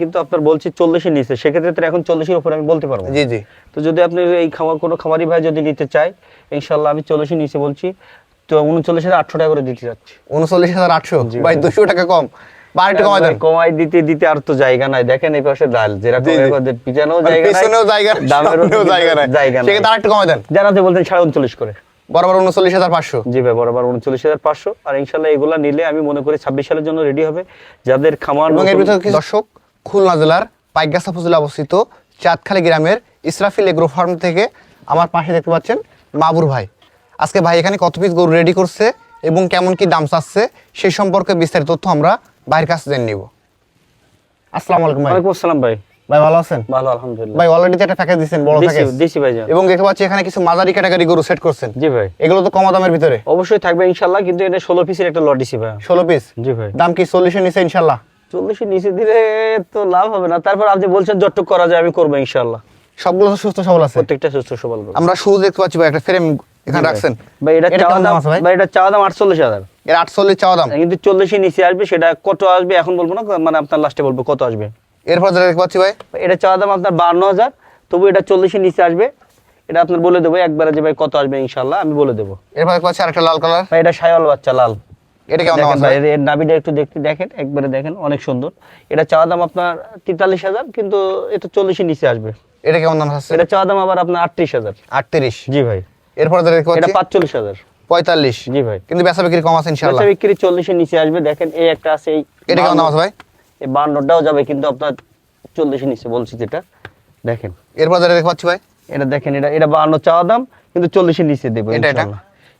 কিন্তু আপনার বলছি চল্লিশের নিচে সেক্ষেত্রে তো এখন চল্লিশের উপরে আমি বলতে পারব জি জি। তো যদি আপনি এই খামার কোনো খামারি ভাই যদি নিতে চায় ইনশাল্লাহ আমি চল্লিশের নিচে বলছি তো উনচল্লিশ হাজার আটশো টাকা করে দিতে যাচ্ছি। উনচল্লিশ হাজার আটশো? ভাই। দুশো টাকা কম। কমাই দিতে দিতে আর তো জায়গা নাই। দেখেন এই পাশে ডাল যেরকম জি, জি। এবার যে পিছনেও মানে জায়গা পিছনেও জায়গা দামেরও জায়গা নাই। জায়গা নাই। সেক্ষেত্রে আরেকটু কমাই দেন। জানাতে বলতেন সাড়ে উনচল্লিশ করে। বরাবর উনচল্লিশ হাজার পাঁচশো। জি ভাই বরাবর উনচল্লিশ হাজার পাঁচশো। আর ইনশাল্লাহ এগুলা নিলে আমি মনে করি ছাব্বিশ সালের জন্য রেডি হবে। যাদের খামার দর্শক খুলনা জেলার পাইকগাছা উপজেলা অবস্থিত চাঁদখালী গ্রামের ইসরাফিল এগ্রো ফার্ম থেকে আমার পাশে দেখতে পাচ্ছেন মাবুর ভাই। আজকে ভাই এখানে কত পিস গরু রেডি করছে এবং কেমন কি দাম চাচ্ছে সেই সম্পর্কে বিস্তারিত তথ্য আমরা ভাইয়ের কাছে জেনে নিব। আসসালামু আলাইকুম ভাই। ওয়ালাইকুম আসসালাম ভাই। ভাই ভালো আছেন? ভালো আলহামদুলিল্লাহ। ভাই অলরেডি একটা প্যাকেজ দিচ্ছেন বড় প্যাকেজ দিছি ভাই এবং দেখতে পাচ্ছি এখানে কিছু মাঝারি ক্যাটাগরি গরু সেট করছেন। জি ভাই। এগুলো তো কমা দামের ভিতরে। অবশ্যই থাকবে ইনশাল্লাহ কিন্তু এটা ষোলো পিসের একটা লট দিছি ভাই। ষোলো পিস জি ভাই। দাম কি চল্লিশের নিচে ইনশাল্লাহ? চল্লিশের নিচে দিলে তো লাভ হবে না। তারপর আপনি বলছেন যতটুকু করা যায় আমি করব ইনশাল্লাহ সবগুলো সুস্থ সবল আছে? প্রত্যেকটা সুস্থ সবল আমরা শুরু দেখতে পাচ্ছি ভাই একটা ফ্রেম এখানে রাখছেন। ভাই এটা চাওয়া দাম? ভাই? এটা চাওয়া দাম আটচল্লিশ হাজার। এর আটচল্লিশ চাওয়া দাম? কিন্তু চল্লিশের নিচে আসবে সেটা কত আসবে এখন বলব না মানে আপনার লাস্টে বলব কত আসবে। এরপর যেটা দেখতে পাচ্ছি ভাই। এটা চাওয়া দাম আপনার বান্ন হাজার তবু এটা চল্লিশের নিচে আসবে। এটা আপনার বলে দেবো একবারে যে ভাই কত আসবে ইনশাল্লাহ আমি বলে দেবো। এরপর দেখতে পাচ্ছি আরেকটা লাল কালার ভাই এটা সায়াল বাচ্চা লাল। এটা কেমন? এর- এর নাভিটা একটু দেখতে দেখেন একবারে দেখেন অনেক সুন্দর। এটা চাওয়া দাম আপনার তেতাল্লিশ হাজার কিন্তু এটা চল্লিশের নিচে আসবে। এটা কেমন দাম আছে? এটা চাওয়া দাম আবার আপনার আটত্রিশ হাজার। আটত্রিশ? জি ভাই। এরপর এটা পাঁচচল্লিশ হাজার। পঁয়তাল্লিশ? জি ভাই। কিন্তু বেচা বিক্রি কম আছে ইনশাল্লাহ বেচা বিক্রি চল্লিশের নিচে আসবে দেখেন এই একটা আছে এই এটা কেমন দাম আছে ভাই? এই বান্নটাও যাবে কিন্তু আপনার চল্লিশের নিচে বলছি যেটা। দেখেন। এরপর যেটা দেখতে পাচ্ছি ভাই? এটা দেখেন এটা এটা বান্ন চাওয়া দাম কিন্তু চল্লিশের নিচে দেবো এটা।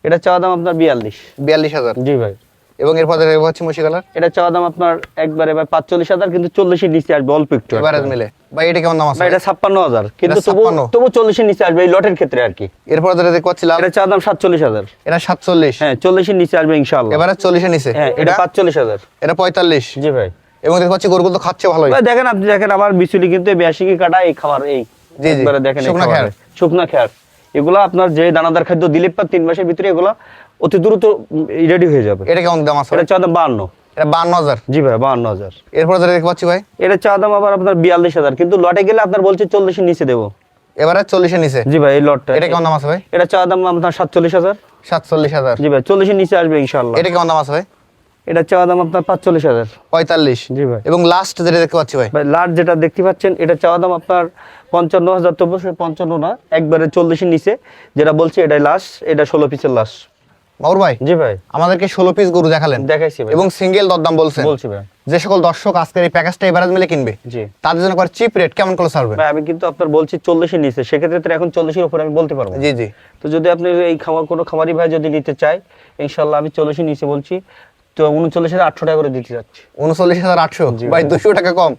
এটা চাওয়া দাম আপনার বিয়াল্লিশ। বিয়াল্লিশ হাজার। জি ভাই। এবং এরপর যেটা দেখতে পাচ্ছি মুশি কালার। এটা চাওয়া দাম আপনার একবারে ভাই পাঁচচল্লিশ হাজার কিন্তু চল্লিশের নিচে আসবে অল্প একটু এভারেজ মিলে। ভাই এটা কেমন দাম আছে? ভাই এটা ছাপ্পান্ন হাজার কিন্তু তবু 56 তবু চল্লিশের নিচে আসবে এই লটের ক্ষেত্রে আর কি। এরপর যেটা লাল এটা চাওয়া দাম সাতচল্লিশ হাজার। এটা সাতচল্লিশ। হ্যাঁ চল্লিশের নিচে আসবে ইনশাল্লাহ এবারে চল্লিশের নিচে। হ্যাঁ এটা পাঁচচল্লিশ হাজার। এটা পঁয়তাল্লিশ। জি ভাই। এবং দেখতে পাচ্ছি গরুগুলো তো খাচ্ছে ভালোই। ভাই দেখেন আপনি দেখেন আমার বিচুলি কিন্তু বেশি কাটা এই খাবার এই। জি, জি। একবারে দেখেন শুকনা। খ্যার। শুকনা খ্যার। এগুলা আপনার যে দানাদার খাদ্য দিলে পর তিন মাসের ভিতরে এগুলা অতি দ্রুত রেডি হয়ে যাবে। এটা কেমন দাম আছে? এটা চা দাম বাহান্ন। এটা বান্ন হাজার? জি ভাই বাহান্ন হাজার। এরপর যেটা দেখতে পাচ্ছি ভাই? এটা চা দাম আবার আপনার বিয়াল্লিশ হাজার। কিন্তু লটে গেলে আপনার বলছে চল্লিশের নিচে দেবো। এবারে চল্লিশের নিচে? জি ভাই এই লটটা। এটা কেমন দাম আছে ভাই? এটা চা দাম আপনার সাতচল্লিশ হাজার। সাতচল্লিশ হাজার। জি ভাই চল্লিশের নিচে আসবে ইনশাল্লাহ এটা কেমন দাম আছে ভাই? এটা চা দাম আপনার পাঁচচল্লিশ হাজার। পঁয়তাল্লিশ। জি ভাই। এবং লাস্ট যেটা দেখতে পাচ্ছি ভাই? ভাই লাট যেটা দেখতে পাচ্ছেন এটা চাওয়া দাম আপনার পঞ্চান্ন হাজার তবু পঞ্চান্ন না একবারে চল্লিশের নিচে। যেটা বলছে এটাই লাশ এটা ষোলো পিসের লাশ মাউর ভাই জি ভাই। আমাদেরকে ষোলো পিস গরু দেখালেন। দেখাইছি এবং সিঙ্গেল দরদাম বলছেন। বলছি ভাই। যে সকল দর্শক আজকের এই প্যাকেজটা এভারেজ মিলে কিনবে জি। তাদের জন্য করে চিপ রেট কেমন করে ভাই আমি কিন্তু আপনার বলছি চল্লিশের নিচে সেক্ষেত্রে এখন চল্লিশের উপরে আমি বলতে পারব জি জি। তো যদি আপনি এই খামার কোনো খামারি ভাই যদি নিতে চায় ইনশাল্লাহ আমি চল্লিশের নিচে বলছি তো উনচল্লিশ হাজার আটশো টাকা করে দিতে যাচ্ছি। উনচল্লিশ হাজার আটশো? ভাই। দুশো টাকা কম।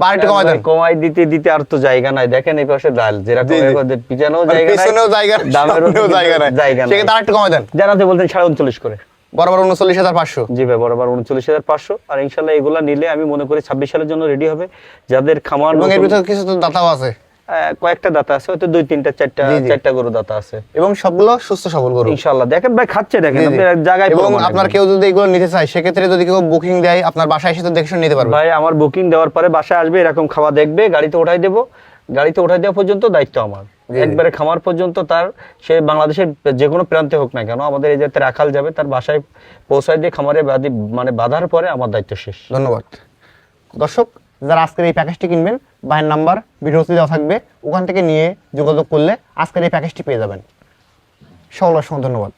বা একটু কমাই দেন। কমাই দিতে দিতে আর তো জায়গা নাই। দেখেন এই পাশে ডাল যেরকম জি, জি। এবার যে পিছনেও জায়গা নাই পিছনেও জায়গা নাই, দামেরও জায়গা নাই। জায়গা নাই। সেক্ষেত্রে আরেকটু কমাই দেন। জানাতে বলতেন সাড়ে উনচল্লিশ করে। বরাবর উনচল্লিশ হাজার পাঁচশো। জি ভাই বরাবর উনচল্লিশ হাজার পাঁচশো। আর ইনশাল্লাহ এগুলা নিলে আমি মনে করি ছাব্বিশ সালের জন্য রেডি হবে। যাদের খামার এবং এর ভিতরে কিছু তো দাতাও আছে। কয়েকটা দাতা আছে হয়তো দুই তিনটা চারটা। চারটা গরু দাতা আছে। এবং সবগুলো সুস্থ সবল গরু। ইনশাল্লাহ দেখেন ভাই খাচ্ছে দেখেন জি, জি। আপনি এক জায়গায় এবং আপনার কেউ যদি এগুলো নিতে চায় সেক্ষেত্রে যদি কেউ বুকিং দেয় আপনার বাসায় এসে তো দেখে শুনে নিতে পারবে। ভাই আমার বুকিং দেওয়ার পরে বাসায় আসবে এরকম খাওয়া দেখবে গাড়িতে উঠাই দেবো। গাড়িতে উঠাই দেওয়া পর্যন্ত দায়িত্ব আমার। একবারে খামার পর্যন্ত তার সে বাংলাদেশের যে কোনো প্রান্তে হোক না কেন আমাদের এই যাতে রাখাল যাবে তার বাসায় পৌঁছায় দিয়ে খামারে মানে বাঁধার পরে আমার দায়িত্ব শেষ। ধন্যবাদ। দর্শক যারা আজকের এই প্যাকেজটি কিনবেন, ভাইয়ের নাম্বার ভিডিওতে দেওয়া থাকবে, ওখান থেকে নিয়ে যোগাযোগ করলে আজকের এই প্যাকেজটি পেয়ে যাবেন। সকল অসংখ্য ধন্যবাদ।